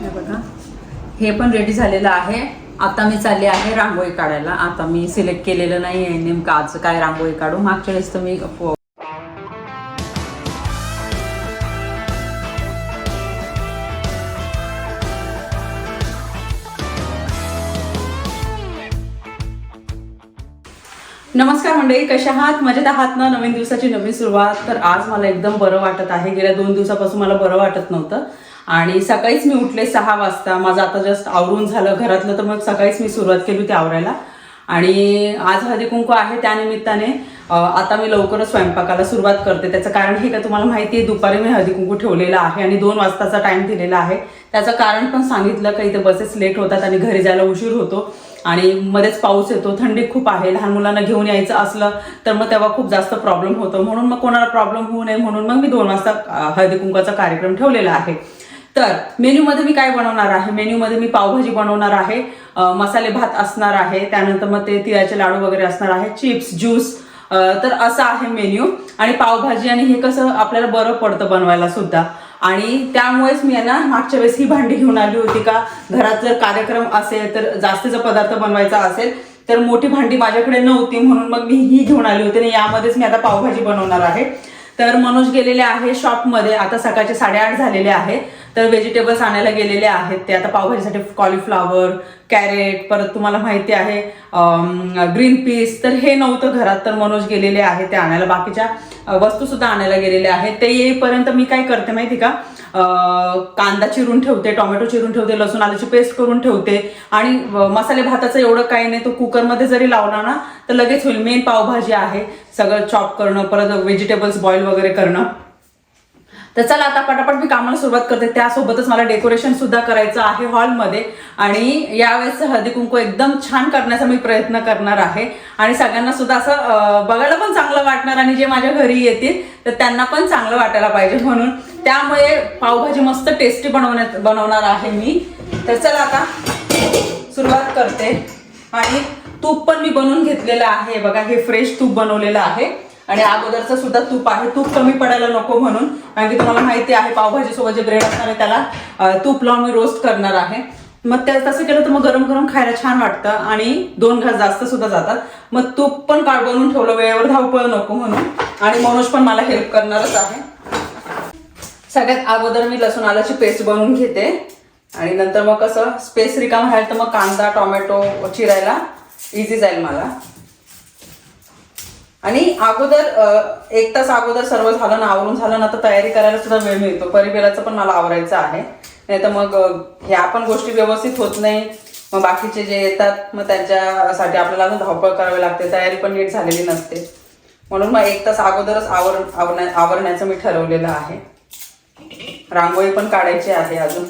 हे बघा. हे पण रेडी झालेलं आहे. आता मी चालले आहे रांगोळी काढायला. आता मी सिलेक्ट केलेलं नाही आहे नेमकं आज काय रांगोळी काढू. मागच्या वेळेस तर मी नमस्कार मंडळी कशा आहात? मजेत आहात ना? नवीन दिवसाची नवीन सुरुवात. तर आज मला एकदम बरं वाटत आहे. गेल्या दोन दिवसापासून मला बरं वाटत नव्हतं. आणि सकाळीच मी उठले सहा वाजता. माझं आता जस्ट आवरून झालं घरातलं तर मग सकाळीच मी सुरुवात केली होती आवरायला. आणि आज हळदी कुंकू आहे त्यानिमित्ताने आता मी लवकरच स्वयंपाकाला सुरुवात करते. त्याचं कारण हे का तुम्हाला माहिती आहे दुपारी मी हळदी कुंकू ठेवलेला आहे आणि दोन वाजताचा टाईम दिलेला आहे. त्याचं कारण पण सांगितलं का इथे बसेस लेट होतात आणि घरी जायला उशीर होतो. आणि मध्येच पाऊस येतो थंडी खूप आहे. लहान मुलांना घेऊन यायचं असलं तर मग तेव्हा खूप जास्त प्रॉब्लेम होतो. म्हणून मग कोणाला प्रॉब्लेम होऊ नये म्हणून मग मी दोन वाजता हळदीकुंकूचा हळदी कार्यक्रम ठेवलेला आहे. तर मेन्यूमध्ये मी काय बनवणार आहे? मेन्यूमध्ये मी पावभाजी बनवणार आहे मसाले भात असणार आहे त्यानंतर मग ते तिळाचे लाडू वगैरे असणार आहे चिप्स ज्यूस तर असं आहे मेन्यू. आणि पावभाजी आणि हे कसं आपल्याला बरं पडतं बनवायला सुद्धा. आणि त्यामुळेच मी यांना ना मागच्या वेळेस ही भांडी घेऊन आली होती का? घरात जर कार्यक्रम असेल तर जास्तीचा पदार्थ बनवायचा असेल तर मोठी भांडी माझ्याकडे नव्हती म्हणून मग मी ही घेऊन आली होती आणि यामध्येच मी आता पावभाजी बनवणार आहे. तर मनोज गेलेले आहे शॉपमध्ये. आता सकाळचे साडेआठ झालेले आहे तर व्हेजिटेबल्स आणायला गेलेले आहेत ते. आता पावभाजीसाठी कॉलीफ्लावर कॅरेट परत तुम्हाला माहिती आहे ग्रीन पीस तर हे नव्हतं घरात तर मनोज गेलेले आहे ते आणायला. बाकीच्या वस्तूसुद्धा आणायला गेलेल्या आहेत. ते येईपर्यंत मी काय करते माहिती का? कांदा चिरून ठेवते टोमॅटो चिरून ठेवते लसूण आल्याची पेस्ट करून ठेवते. आणि मसाले भाताचं एवढं काही नाही तो कुकरमध्ये जरी लावला ना तर लगेच होईल. मेन पावभाजी आहे. सगळं चॉप करणं परत व्हेजिटेबल्स बॉईल वगैरे करणं. तर चला आता पटापट मी कामाला सुरुवात करते. त्यासोबतच मला डेकोरेशन सुद्धा करायचं आहे हॉलमध्ये आणि यावेळेस हळदी कुंकू एकदम छान करण्याचा मी प्रयत्न करणार आहे. आणि सगळ्यांना सुद्धा असं बघायला पण चांगलं वाटणार. आणि जे माझ्या घरी येतील तर त्यांना पण चांगलं वाटायला पाहिजे म्हणून. त्यामुळे पावभाजी मस्त टेस्टी बनवण्यात बनवणार आहे मी. तर चला आता सुरुवात करते. आणि तूप पण मी बनवून घेतलेलं आहे. बघा हे फ्रेश तूप बनवलेलं आहे. आणि अगोदरचं सुद्धा तूप आहे. तूप कमी पडायला नको म्हणून कारण की तुम्हाला माहिती आहे पावभाजीसोबत जे ब्रेड असणार आहे त्याला तूप लावून मी रोस्ट करणार आहे. मग त्या तसं केलं तर मग गरम गरम खायला छान वाटतं. आणि दोन घास जास्त सुद्धा जातात. मग तूप पण काळ बनवून ठेवलं वेळेवर धावपळ नको म्हणून. आणि मनोज पण मला हेल्प करणारच आहे. सगळ्यात अगोदर मी लसूण आल्याची पेस्ट बनवून घेते. आणि नंतर मग कसं स्पेस रिकाम राहील तर मग कांदा टोमॅटो चिरायला इझी जाईल मला. आणि अगोदर एक तास अगोदर सर्व झालं ना आवरून झालं ना तर तयारी करायला सुद्धा वेळ मिळतो. परिबेलाचं पण मला आवरायचं आहे. नाही तर मग ह्या पण गोष्टी व्यवस्थित होत नाही. मग बाकीचे जे येतात मग त्यांच्यासाठी आपल्याला अजून धावपळ करावी लागते. तयारी पण नीट झालेली नसते. म्हणून मग एक तास अगोदरच आवर आवरण्या आवरण्याचं मी ठरवलेलं आहे. रांगोळी पण काढायची आहे अजून.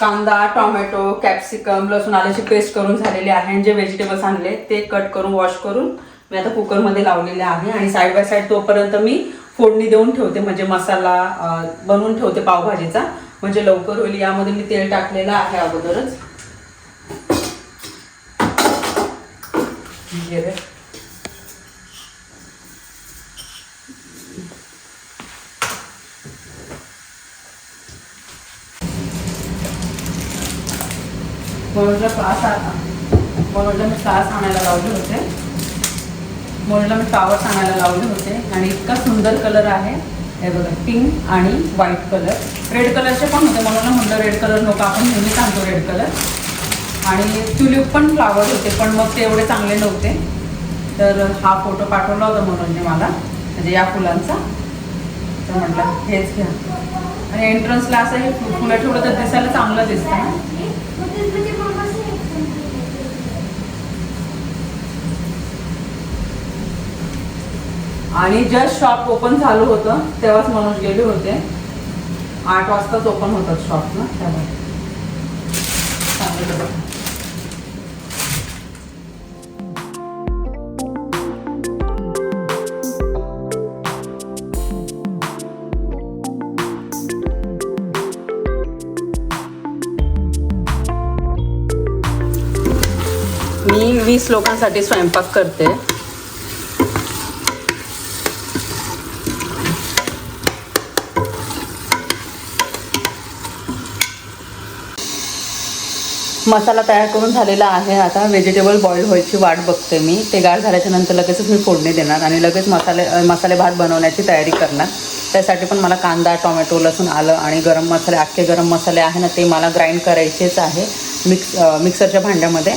कांदा टोमॅटो कॅप्सिकम लसूण आल्याची पेस्ट करून झालेली आहे आणि जे व्हेजिटेबल्स आणले ते कट करून वॉश करून मी आता कुकरमध्ये लावलेले आहे आणि साईड बाय साईड तोपर्यंत मी फोडणी देऊन ठेवते म्हणजे मसाला बनवून ठेवते पावभाजीचा. म्हणजे लवकर होईल यामध्ये मी तेल टाकलेलं आहे अगोदरच. मनोजला फ्लास मनोजला मी फ्लास आणायला लावले होते. मनोजला मी फ्लावर्स आणायला लावले होते. आणि इतका सुंदर कलर आहे. हे बघा पिंक आणि व्हाईट कलर रेड कलरचे पण होते. मनोजला म्हणलं रेड कलर नको आपण नेहमीच आणतो रेड कलर आणि ट्युलिप पण फ्लावर होते पण मग ते एवढे चांगले नव्हते. तर हा फोटो पाठवला होता मनोजने मला म्हणजे या फुलांचा. तर म्हटलं हेच घ्या. आणि एंट्रन्सला असं हे फुलं ठेवलं तर दिसायला चांगलं दिसतं आणि जस्ट शॉप ओपन झालं होतं तेव्हाच मनोज गेले होते. आठ वाजताच ओपन होतात शॉप ना त्यामुळे. मी वीस लोकांसाठी स्वयंपाक करते. मसाला तयार करून झालेला आहे. आता व्हेजिटेबल बॉईल व्हायची वाट बघते मी. ते गाळ झाल्याच्यानंतर लगेचच मी फोडणी देणार आणि लगेच मसाले मसाले भात बनवण्याची तयारी करणार. त्यासाठी पण मला कांदा टोमॅटो लसूण आलं आणि गरम मसाले अख्खे गरम मसाले आहे ना ते मला ग्राइंड करायचेच आहे मिक्स मिक्सरच्या भांड्यामध्ये.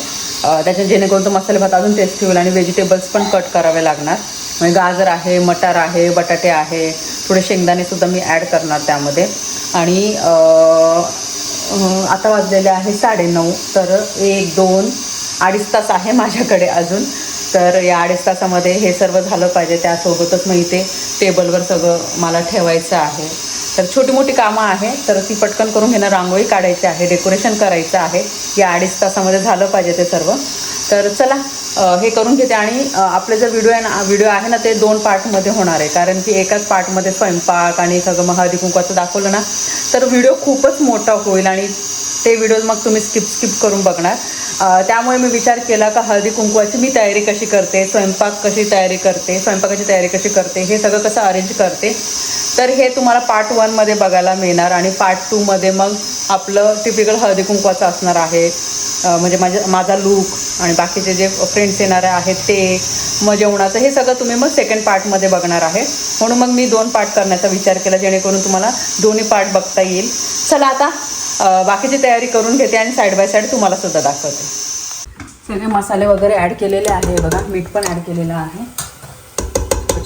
त्याच्या जेणेकरून तो मसाले भात अजून टेस्टी होईल आणि व्हेजिटेबल्स पण कट करावे लागणार. म्हणजे गाजर आहे मटार आहे बटाटे आहे थोडे शेंगदाणेसुद्धा मी ॲड करणार त्यामध्ये. आणि आता वाजलेले आहे साडेनऊ तर एक दोन अडीच तास आहे माझ्याकडे अजून. तर या अडीच तासामध्ये हे सर्व झालं पाहिजे त्यासोबतच मग इथे टेबलवर सगळं मला ठेवायचं आहे. तर छोटी मोठी कामं आहे तर ती पटकन करून घेणं रांगोळी काढायची आहे डेकोरेशन करायचं आहे. या अडीच तासामध्ये झालं पाहिजे ते सर्व. तर चला हे करून घेते आणि आपले जे व्हिडिओ आहे ना व्हिडिओ आहे ना ते दोन पार्टमध्ये होणार आहे. कारण की एकाच पार्टमध्ये स्वयंपाक आणि सगळं मग हळदी कुंकवाचं दाखवलं ना तर व्हिडिओ खूपच मोठा होईल आणि ते व्हिडिओज मग तुम्ही स्किप स्किप करून बघणार. त्यामुळे मी विचार केला का हळदी कुंकवाची मी तयारी कशी करते स्वयंपाक कशी तयारी करते स्वयंपाकाची तयारी कशी करते हे सगळं कसं अरेंज करते तर हे तुम्हाला पार्ट वनमध्ये बघायला मिळणार आणि पार्ट टूमध्ये मग आपलं टिपिकल हळदी कुंकवाचं असणार आहे. म्हणजे माझ्या माझा लूक आणि बाकीचे जे फ्रेंड्स येणारे आहेत ते मग जेवणाचं हे सगळं तुम्ही मग सेकंड पार्टमध्ये बघणार आहे. म्हणून मग मी दोन पार्ट करण्याचा विचार केला जेणेकरून तुम्हाला दोन्ही पार्ट बघता येईल. चला आता बाकीची तयारी करून घेते आणि साईड बाय साईड तुम्हाला सुद्धा दाखवते. सगळे मसाले वगैरे ॲड केलेले आहे बघा मीठ पण ॲड केलेलं आहे.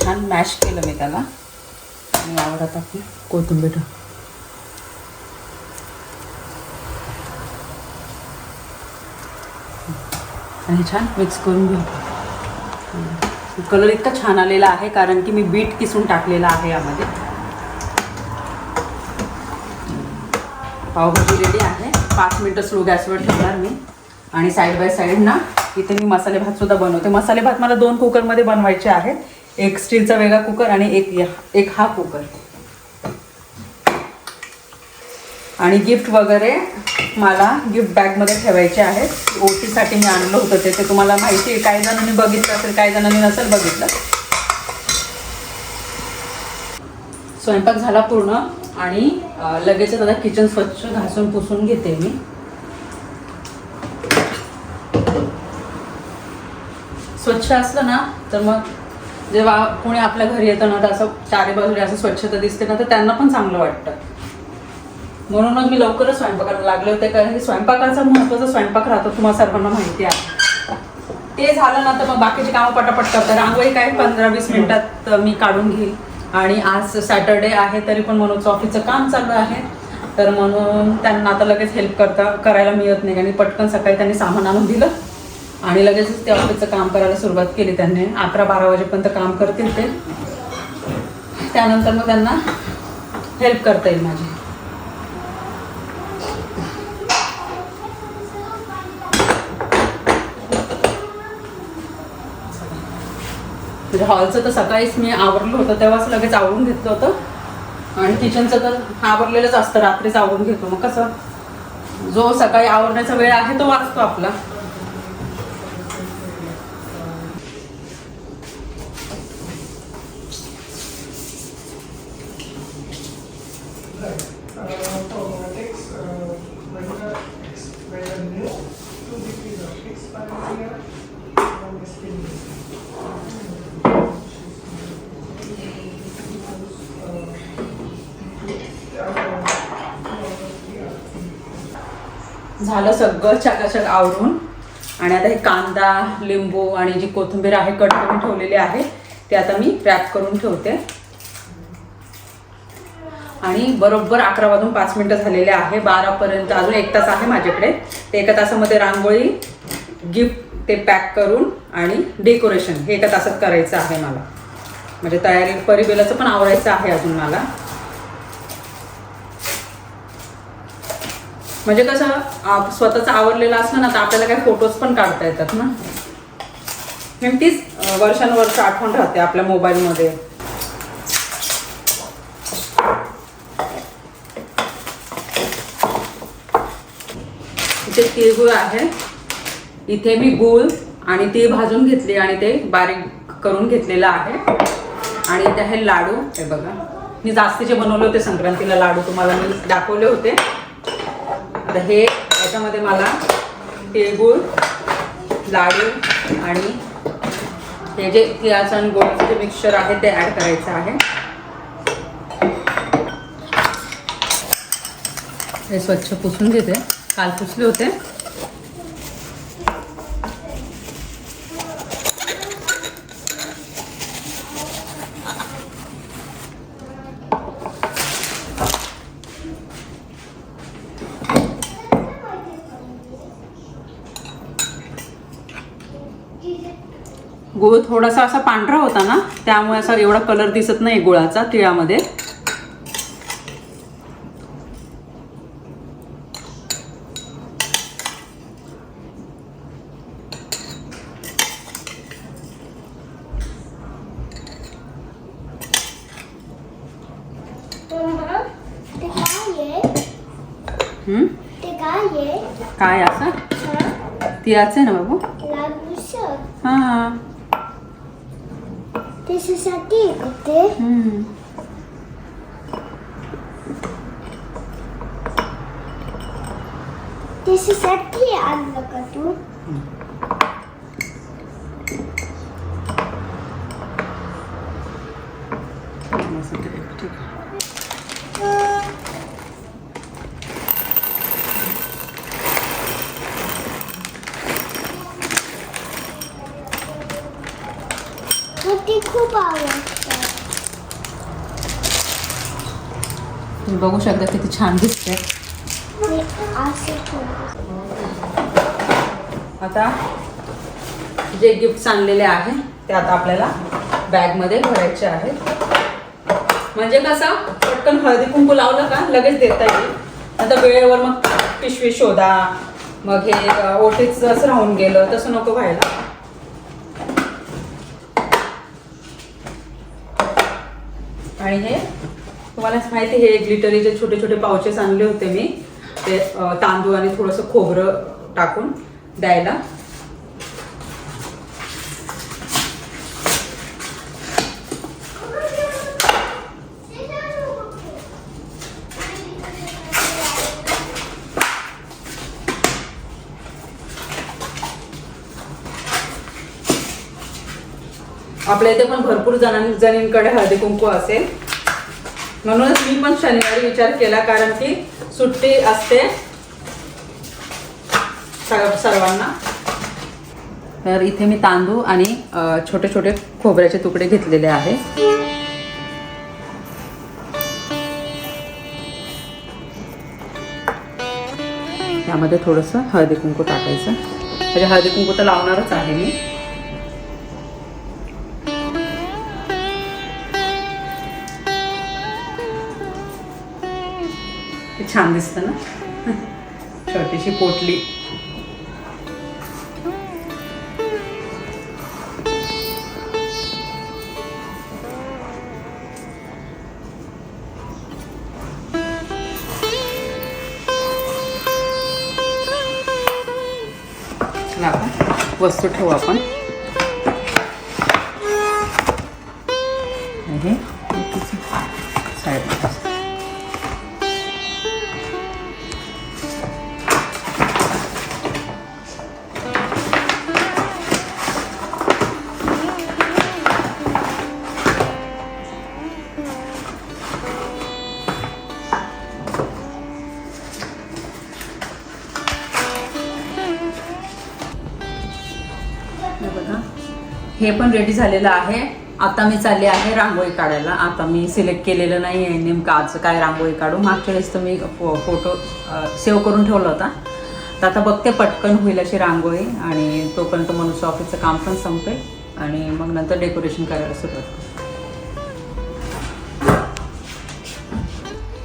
छान मॅश केलं मी त्याला. आणि आवडत आपली कोथिंबीर. आणि छान. मिक्स करून घेऊ. कलर इतका छान आलेला आहे कारण की मी बीट किसून टाकलेला आहे यामध्ये. पावभाजी रेडी आहे. पाच मिनटं स्लो गॅसवर ठेवणार मी. आणि साईड बाय साईड ना इथे मी मसाले भात सुद्धा बनवते. मसाले भात मला दोन कुकरमध्ये बनवायचे आहेत. एक स्टीलचा वेगळा कुकर आणि एक एक हा कुकर आणि गिफ्ट वगैरे मला गिफ्ट बॅगमध्ये ठेवायचे आहेत. ओटीसाठी मी आणलं होतं ते. ते तुम्हाला माहिती आहे काही जणांनी बघितलं असेल काही जणांनी नसेल बघितलं. स्वयंपाक झाला पूर्ण आणि लगेचच आता किचन स्वच्छ घासून पुसून घेते मी. स्वच्छ असलं ना तर मग जेव्हा कोणी आपल्या घरी येतं ना तर असं चारी बाजूला असं स्वच्छता दिसते ना तर त्यांना पण चांगलं वाटतं. म्हणूनच मी लवकरच स्वयंपाकाला लागले होते कारण की स्वयंपाकाचा महत्त्वाचा स्वयंपाक राहतो तुम्हाला सर्वांना माहिती आहे. ते झालं ना तर मग बाकीची कामं पटापट करतात. रांगोळी काय पंधरा वीस मिनिटात मी काढून घेईल. आणि आज सॅटर्डे आहे तरी पण मनोजचं ऑफिसचं काम चालू आहे. तर म्हणून त्यांना आता लगेच हेल्प करता करायला मिळत नाही. आणि पटकन सकाळी त्यांनी सामान आणून दिलं. आणि लगेचच ते ऑफिसचं काम करायला सुरुवात केली त्यांनी. अकरा बारा वाजेपर्यंत काम करतील ते. त्यानंतर मग त्यांना हेल्प करता येईल माझी. म्हणजे हॉलचं तर सकाळीच मी आवरलं होतं तेव्हाच लगेच आवरून घेतलं होतं. आणि किचनचं तर आवरलेलंच असतं रात्रीच आवरून घेतो. मग कसं? जो सकाळी आवरण्याचा वेळ आहे तो वाचतो आपला. झालं सगळं चकाचक आवरून. आणि आता हे कांदा लिंबू आणि जी कोथिंबीर आहे कट करून ठेवलेली आहे ते आता मी रॅप करून ठेवते. आणि बरोबर अकरा वाजून पाच मिनिटं झालेले आहे बारापर्यंत अजून एक तास आहे माझ्याकडे. ते एका तासामध्ये रांगोळी गिफ्ट ते पॅक करून आणि डेकोरेशन हे एका तासात करायचं आहे मला. म्हणजे तयारी परिबेलाचं पण आवडायचं आहे अजून मला. म्हणजे कसं स्वतःचा स्वतःचं आवडलेलं असलं ना तर आपल्याला काही फोटोज पण काढता येतात ना. नेमकीच तीच वर्षानुवर्ष आठवण राहते आपल्या मोबाईलमध्ये. इथे तिळगुळ आहे. इथे मी गूळ आणि ती भाजून घेतली आणि ते बारीक करून घेतलेलं आहे. आणि इथे आहे लाडू. हे बघा. मी जास्तीचे बनवले होते संक्रांतीला लाडू तुम्हाला मी दाखवले होते. आता हे याच्यामध्ये मला तिळगुळ लाडू आणि हे जे तिळाचं आणि गोडचं जे मिक्सचर आहे ते ॲड करायचं आहे. हे स्वच्छ पुसून घेते. काल पुसले होते. गुळ थोडासा असा पांढरा होता ना त्यामुळे असा एवढा कलर दिसत नाही गुळाचा तिळामध्ये. काय असं? तिळाचं आहे ना बाबू? हां. त्याच्यासाठी आहे का ते हम्म. त्याच्यासाठी आणलं का तू मस्त आहे, ठीक आहे. तर ते खूप आवडतं तुम्ही बघू शकता किती छान दिसते आता जे गिफ्ट्स आणलेले आहे ते आता आपल्याला बॅगमध्ये भरायचे आहेत म्हणजे कसं पटकन हळदी कुंकू लावलं का लगेच देता येईल आता वेळेवर मग पिशवी शोधा मग हे ओटीच राहून गेलं तसं नको व्हायला आणि हे तुम्हाला माहिती आहे, हे ग्लिटरीचे छोटे छोटे पावचेस आणले होते मी. ते तांदूळ आणि थोडंसं खोबरं टाकून द्यायला. आपल्या इथे पण भरपूर जणां जणींकडे हळदी कुंकू असेल. म्हणूनच मी पण शनिवारी विचार केला कारण की सुट्टी असते सर्वांना. तर इथे मी तांदूळ आणि छोटे छोटे खोबऱ्याचे तुकडे घेतलेले आहे. त्यामध्ये थोडंसं हळदी कुंकू टाकायचं. म्हणजे हळदी कुंकू तर लावणारच आहे मी. छान दिसतं ना? छोटीशी पोटली. वस्तू ठेवू आपण. हे. साईड हे पण रेडी झालेलं आहे. आता मी चालली आहे रांगोळी काढायला. आता मी सिलेक्ट केलेलं नाही आहे नेमकं आज काय रांगोळी काढू. मागच्या वेळेस तर मी फो फोटो सेव्ह करून ठेवला होता. तर आता बघते पटकन होईल अशी रांगोळी आणि तोपर्यंत मनुष्य ऑफिसचं काम पण संपेल आणि मग नंतर डेकोरेशन करायला सुरुवात करू.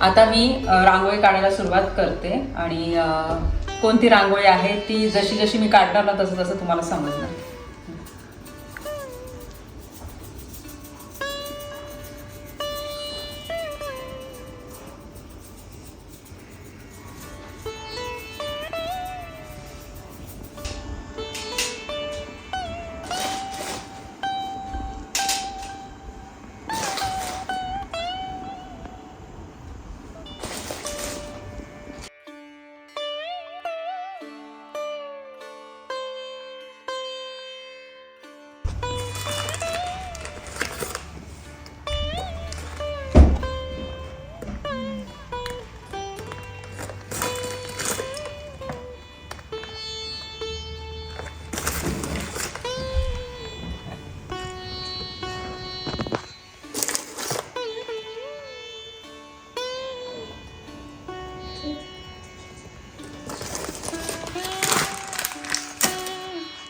आता मी रांगोळी काढायला सुरुवात करते आणि कोणती रांगोळी आहे ती जशी जशी मी काढणार ना तसं तसं तुम्हाला समजणार.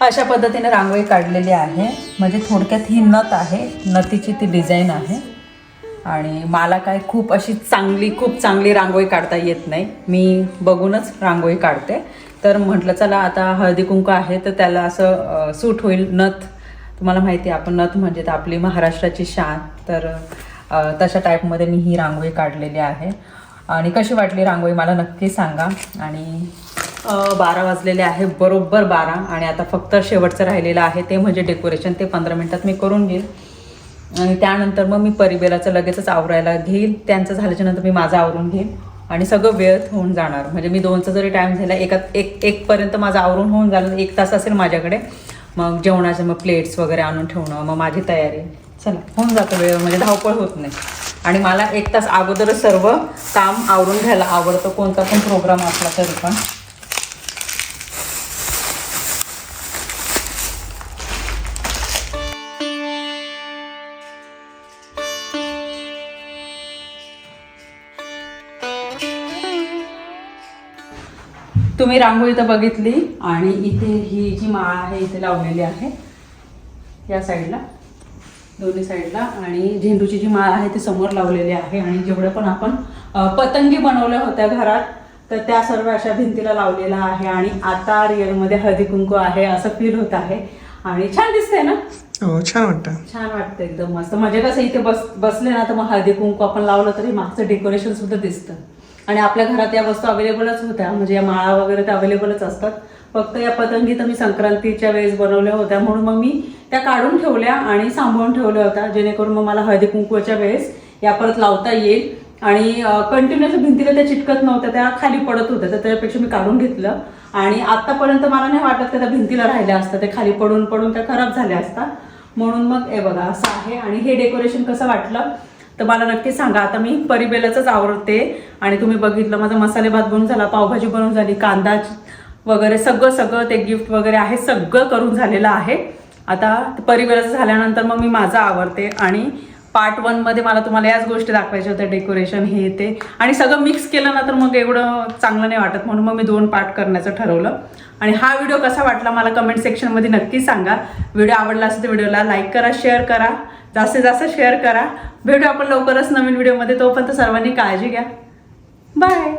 अशा पद्धतीने रांगोळी काढलेली आहे. म्हणजे थोडक्यात ही नथ आहे. नथीची ती डिझाईन आहे. आणि मला काय खूप अशी चांगली खूप चांगली रांगोळी काढता येत नाही. मी बघूनच रांगोळी काढते. तर म्हटलं चला आता हळदी कुंकू आहे तर त्याला असं सूट होईल नथ. तुम्हाला माहिती आहे आपण नथ म्हणजे तर आपली महाराष्ट्राची शान. तर तशा टाईपमध्ये मी ही रांगोळी काढलेली आहे. आणि कशी वाटली रांगोळी मला नक्की सांगा. आणि बारा वाजलेले आहे बरोबर बारा. आणि आता फक्त शेवटचं राहिलेलं आहे ते म्हणजे डेकोरेशन ते पंधरा मिनटात मी करून घेईल. आणि त्यानंतर मग मी परिबेलाचं लगेचच आवरायला घेईल. त्यांचं झाल्याच्यानंतर मी माझं आवरून घेईल. आणि सगळं वेळ होऊन जाणार. म्हणजे मी दोनचा जरी टाईम झाला एका एक एकपर्यंत माझं आवरून होऊन झालं एक तास असेल माझ्याकडे. मग जेवणाचे मग प्लेट्स वगैरे आणून ठेवणं मग माझी तयारी. चला होऊन जातं वेळ. म्हणजे धावपळ होत नाही. आणि मला एक तास अगोदरच सर्व काम आवरून घ्यायला आवडतं. कोणता पण प्रोग्राम असला तरी पण. तुम्ही रांगोळी तर बघितली आणि इथे ही जी माळ आहे इथे लावलेली आहे या साईडला दोन्ही साईडला. आणि झेंडूची जी माळ आहे ती समोर लावलेली आहे. आणि जेवढं पण आपण पतंगी बनवल्या होत्या घरात तर त्या सर्व अशा भिंतीला लावलेल्या आहे. आणि आता रिअलमध्ये हळदी कुंकू आहे असं फील होत आहे. आणि छान दिसतंय ना? हो छान वाटतं. छान वाटतं एकदम मस्त. म्हणजे कसं इथे बस बसले ना तर मग हळदी कुंकू आपण लावलं तरी मागचं डेकोरेशन सुद्धा दिसतं. आणि आपल्या घरात या वस्तू अवेलेबलच होत्या. म्हणजे या माळा वगैरे त्या अवेलेबलच असतात. फक्त या पतंगी तर मी संक्रांतीच्या वेळेस बनवल्या होत्या. म्हणून मग मी त्या काढून ठेवल्या आणि सांभाळून ठेवल्या होत्या. जेणेकरून मग मला हळदी कुंकूच्या वेळेस या परत लावता येईल. आणि कंटिन्युअस भिंतीला त्या चिटकत नव्हत्या. त्या खाली पडत होत्या. तर त्यापेक्षा मी काढून घेतलं. आणि आत्तापर्यंत मला नाही वाटत की त्या भिंतीला राहिल्या असतात ते खाली पडून पडून त्या खराब झाल्या असतात म्हणून मग हे बघा असं आहे. आणि हे डेकोरेशन कसं वाटलं? तर मला नक्की सांगा आता मी परिबेलाचंच आवडते आणि तुम्ही बघितलं माझा मसाले भात बनवून झाला पावभाजी बनवून झाली कांदा वगैरे सगळं सगळं ते गिफ्ट वगैरे आहे सगळं करून झालेलं आहे. आता परिबेलाचं झाल्यानंतर मग मी माझं आवडते आणि पार्ट वनमध्ये मला तुम्हाला याच गोष्टी दाखवायच्या होत्या डेकोरेशन हे ते. आणि सगळं मिक्स केलं ना तर मग एवढं चांगलं नाही वाटत म्हणून मग मी दोन पार्ट करण्याचं ठरवलं. आणि हा व्हिडिओ कसा वाटला मला कमेंट सेक्शनमध्ये नक्की सांगा. व्हिडिओ आवडला असेल तर व्हिडिओला लाईक करा शेअर करा. जास्तीत जास्त शेअर करा. भेटू आपण लवकरच नवीन व्हिडिओमध्ये तोपर्यंत सर्वांनी काळजी घ्या. बाय